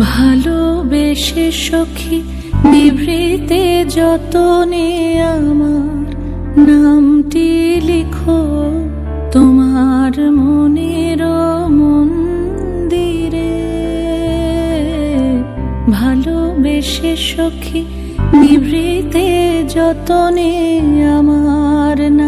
ভালোবেসে সখী বিভৃতে যতনে আমার নামটি লিখো। তোমার মনের মন্দিরে ভালোবেসে সখী বিভৃতে যতনে আমার নামটি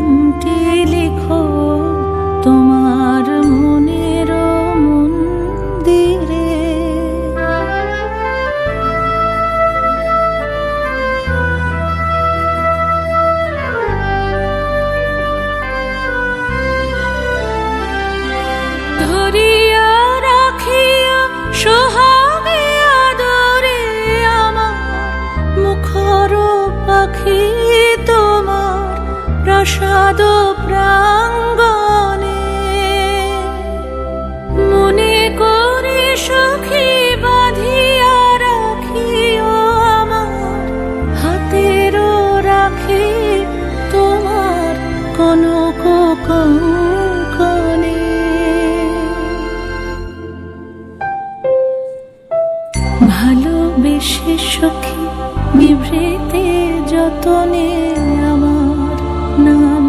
পাখি তোমার প্রসাদ প্রাঙ্গণে। মনে করে সখী বাঁধিয়া রাখিও আমার, হাতেরও রাখি তোমার কনক ভালোবেসে সখী বিভৃতে যতনে আমার তোমার